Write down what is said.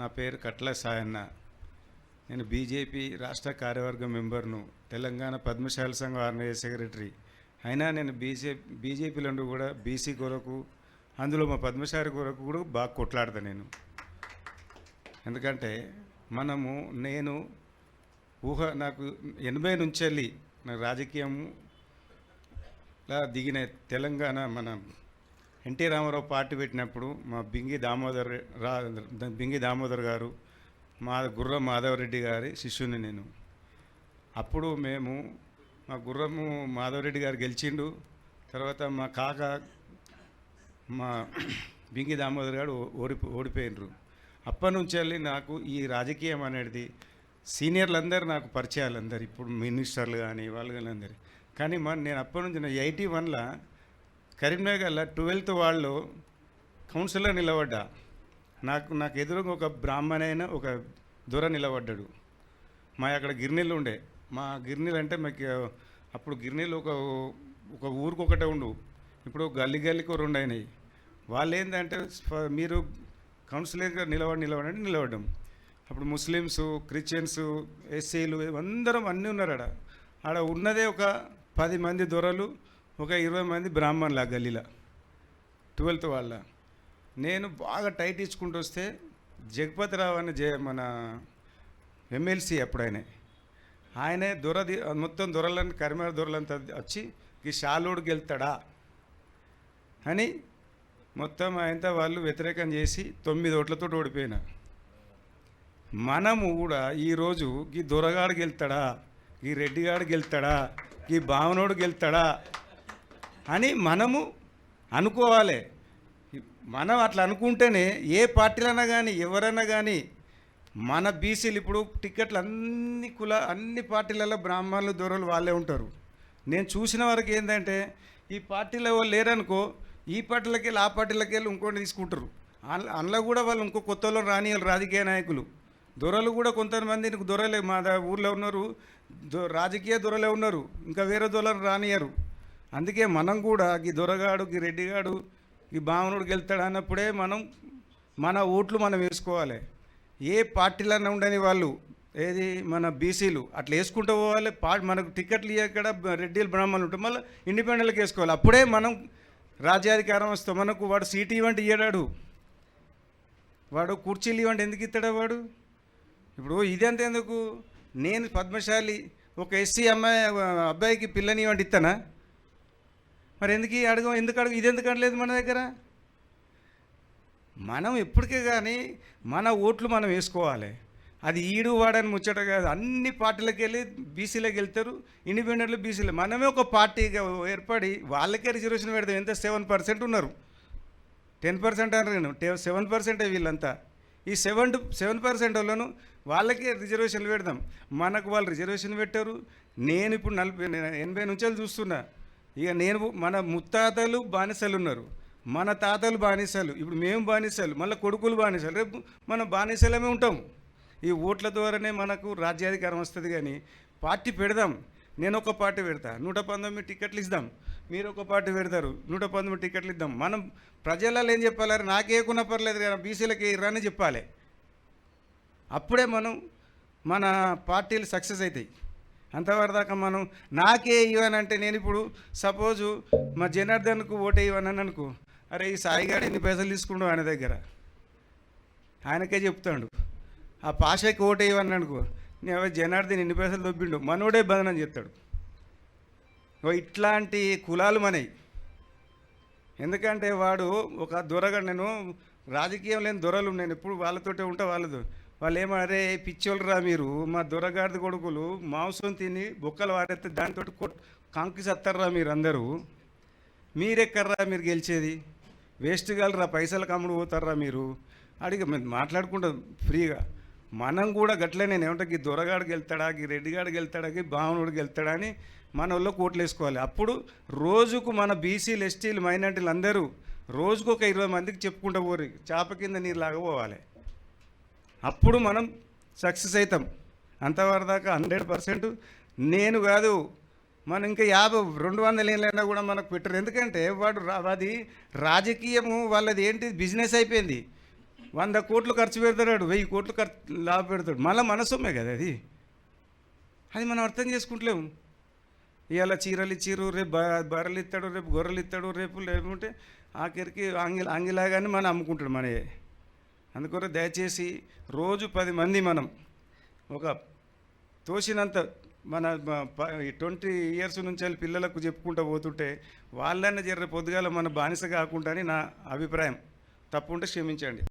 నా పేరు కట్ల సాయన్న. నేను బీజేపీ రాష్ట్ర కార్యవర్గ మెంబర్ను తెలంగాణ పద్మశాల సంఘం ఆర్గనైజ్ సెక్రటరీ. అయినా నేను బీజే బీజేపీలో కూడా బీసీ కొరకు అందులో మా పద్మశాలి కొరకు కూడా బాగా కొట్లాడతా నేను. ఎందుకంటే మనము నేను ఊహ నాకు ఎనభై నుంచి వెళ్ళి నా రాజకీయం లా దిగిన తెలంగాణ మన ఎన్టీ రామారావు పార్టీ పెట్టినప్పుడు మా బింగి దామోదర్ రా బింగి దామోదర్ గారు మా గుర్ర మాధవరెడ్డి గారి శిష్యుని నేను. అప్పుడు మేము మా గుర్రము మాధవరెడ్డి గారు గెలిచిండు. తర్వాత మా కాక మా బింగి దామోదర్ గారు ఓడి ఓడిపోయినరు అప్పటి నుంచి వెళ్ళి నాకు ఈ రాజకీయం అనేది సీనియర్లందరూ నాకు పరిచయాలు అందరు ఇప్పుడు మినిస్టర్లు కానీ వాళ్ళు కానీ అందరు. కానీ మన నేను అప్పటి నుంచి ఎయిటీ వన్లో కరీంనగర్లో ట్వెల్త్ వాళ్ళు కౌన్సిలర్ నిలబడ్డా. నాకు నాకు ఎదురుగా ఒక బ్రాహ్మణైన ఒక దొర నిలబడ్డాడు. మా అక్కడ గిర్నీళ్ళు ఉండే. మా గిర్నీలు అంటే మాకు అప్పుడు గిర్నీలు ఒక ఒక ఊరికి ఒకటే ఉండు. ఇప్పుడు గల్లీ గల్లీకి రెండు అయినాయి వాళ్ళు ఏంటంటే మీరు కౌన్సిలర్గా నిలబడి నిలబడి నిలబడ్డం. అప్పుడు ముస్లిమ్స్ క్రిస్టియన్స్ ఎస్సీలు అందరం అన్నీ ఉన్నారు ఆడ ఆడ ఉన్నదే ఒక పది మంది దొరలు ఒక ఇరవై మంది బ్రాహ్మణులు ఆ గల్లీలో. ట్వెల్త్ వాళ్ళ. నేను బాగా టైట్ ఇచ్చుకుంటూ వస్తే జగపతిరావు అని జే మన ఎమ్మెల్సీ అప్పుడైనా ఆయనే దొరది మొత్తం దొరలని కరిమేర దొరలంతా వచ్చి ఈ షాలోడు గెలుతాడా అని మొత్తం ఆయనతో వాళ్ళు వ్యతిరేకం చేసి తొమ్మిది ఓట్లతో ఓడిపోయినా. మనము కూడా ఈరోజు ఈ దొరగాడు గెలుతాడా ఈ రెడ్డిగాడు గెలుతాడా ఈ భావనోడికి గెలుతాడా అని మనము అనుకోవాలి. మనం అట్లా అనుకుంటేనే ఏ పార్టీలైనా కానీ ఎవరైనా కానీ మన బీసీలు ఇప్పుడు టికెట్లు అన్ని కుల అన్ని పార్టీలలో బ్రాహ్మణులు దొరలు వాళ్ళే ఉంటారు. నేను చూసిన వరకు ఏంటంటే ఈ పార్టీలో వాళ్ళు లేరనుకో ఈ పార్టీలకి వెళ్ళి ఆ పార్టీలకి వెళ్ళి ఇంకోటి తీసుకుంటారు. అందులో కూడా వాళ్ళు ఇంకో కొత్త వాళ్ళు రాని రాజకీయ నాయకులు. దొరలు కూడా కొంతమంది దొరలే మా ఊర్లో ఉన్నారు దొ- రాజకీయ దొరలే ఉన్నారు ఇంకా వేరే దొరలు రానియరు అందుకే మనం కూడా ఈ దొరగాడు ఈ రెడ్డిగాడు ఈ బామనుడికి వెళ్తాడు అన్నప్పుడే మనం మన ఓట్లు మనం వేసుకోవాలి. ఏ పార్టీలన్నా ఉండని వాళ్ళు ఏది మన బీసీలు అట్లా వేసుకుంటూ పోవాలి. పా మనకు టికెట్లు ఇవ్వక్కడ రెడ్డిలు బ్రాహ్మణులు ఉంటాయి మళ్ళీ ఇండిపెండెంట్కి వేసుకోవాలి. అప్పుడే మనం రాజ్యాధికారం వస్తాం మనకు వాడు సీటు ఇవ్వండి ఇయ్యడాడు. వాడు కుర్చీలు ఇవ్వండి ఎందుకు ఇస్తాడా వాడు? ఇప్పుడు ఇదంతా ఎందుకు? నేను పద్మశాలి ఒక ఎస్సీ అమ్మాయి అబ్బాయికి పిల్లని ఇవ్వండి ఇస్తానా? మరి ఎందుకు ఈ అడగం? ఎందుకు అడగ? ఇది ఎందుకు అనలేదు మన దగ్గర? మనం ఎప్పటికే కానీ మన ఓట్లు మనం వేసుకోవాలి. అది ఈడు వాడని ముచ్చట కాదు. అన్ని పార్టీలకు వెళ్ళి బీసీలోకి వెళ్తారు. ఇండిపెండెంట్లు బీసీలో. మనమే ఒక పార్టీగా ఏర్పడి వాళ్ళకే రిజర్వేషన్ పెడతాం. ఎంత? సెవెన్ పర్సెంట్ ఉన్నారు. టెన్ పర్సెంట్ అన్నారు సెవెన్ పర్సెంటే వీళ్ళంతా. ఈ సెవెన్ సెవెన్ పర్సెంట్ వాళ్ళను వాళ్ళకే రిజర్వేషన్లు పెడదాం మనకు వాళ్ళు రిజర్వేషన్ పెట్టారు. నేను ఇప్పుడు నలభై ఎనభై నుంచి చూస్తున్నా. ఇక నేను మన ముత్తాతలు బానిసలు ఉన్నారు. మన తాతలు బానిసలు ఇప్పుడు మేము బానిసలు మళ్ళీ కొడుకులు బానిసలు రేపు మనం బానిసలమే ఉంటాం. ఈ ఓట్ల ద్వారానే మనకు రాజ్యాధికారం వస్తుంది కానీ పార్టీ పెడదాం. నేను ఒక పార్టీ పెడతా నూట పంతొమ్మిది టికెట్లు ఇద్దాం మీరు ఒక పార్టీ పెడతారు నూట పంతొమ్మిది టికెట్లు ఇద్దాం. మనం ప్రజలలో ఏం చెప్పాలి? నాకేకున్నా పర్లేదు కదా బీసీలకి ఇర్రని చెప్పాలి. అప్పుడే మనం మన పార్టీలు సక్సెస్ అవుతాయి. అంతవరదాకా మనం నాకే ఇవ్వనంటే నేను ఇప్పుడు సపోజు మా జనార్దన్కు ఓటే ఇవ్వనని అనుకో. అరే ఈ సాయిగాడు ఎన్ని పైసలు తీసుకుండు ఆయన దగ్గర? ఆయనకే చెప్తాడు. ఆ పాషకి ఓటే ఇవ్వని అనుకో. నేను జనార్దన్ ఎన్ని పైసలు దొబ్బిండు? మనోడే బదనం చెప్తాడు ఓ ఇట్లాంటి కులాలు మనవి. ఎందుకంటే వాడు ఒక దొరగా నేను రాజకీయం లేని దొరలు. నేను ఎప్పుడు వాళ్ళతోటే ఉంటా వాళ్ళతో. వాళ్ళు ఏమరే పిచ్చోళ్ళరా మీరు మా దొరగారిది కొడుకులు మాంసం తిని బొక్కలు వాడేస్తే దాంతో కంకి సత్తారా మీరు అందరూ. మీరెక్కర్రా మీరు గెలిచేది? వేస్ట్ గలరా పైసలు అమ్ముడు పోతారా మీరు. అడిగి మేము మాట్లాడుకుంటాం ఫ్రీగా. మనం కూడా గట్లే నేను ఏమంటే ఈ దొరగాడికి వెళ్తాడా ఈ రెడ్డిగాడికి వెళ్తాడా ఈ బావనుడికి వెళ్తాడా అని మన వాళ్ళు కోట్లు వేసుకోవాలి. అప్పుడు రోజుకు మన బీసీలు ఎస్టీలు మైనార్టీలు అందరూ రోజుకు ఒక ఇరవై మందికి చెప్పుకుంటూ పోరు చేప కింద నీరులాగా పోవాలి. అప్పుడు మనం సక్సెస్ అవుతాం అంతవరదాకా హండ్రెడ్ పర్సెంట్ నేను కాదు. మనం ఇంకా యాభై రెండు వందల ఏళ్ళైనా కూడా మనకు పెట్టరు. ఎందుకంటే వాడు అది రాజకీయము వాళ్ళది ఏంటి? బిజినెస్ అయిపోయింది. వంద కోట్లు ఖర్చు పెడతాడు వెయ్యి కోట్లు ఖర్చు లాభ పెడతాడు. మళ్ళీ మన కదా అది. అది మనం అర్థం చేసుకుంటలేము. ఇవాళ చీరలు ఇచ్చిర్రు రేపు బర్రెలు ఇస్తాడు రేపు గొర్రెలు ఇస్తాడు రేపు లేకుంటే ఆఖరికి ఆంగి అంగిలాగానే మనం అమ్ముకుంటాడు మనయే. అందుకొర దయచేసి రోజు పది మంది మనం ఒక తోసినంత మన ట్వంటీ ఇయర్స్ నుంచి వెళ్ళి పిల్లలకు చెప్పుకుంటూ పోతుంటే వాళ్ళన్న జర్ర పొద్దుగాల మన బానిస కాకుండా అని నా అభిప్రాయం. తప్పుంటే క్షమించండి.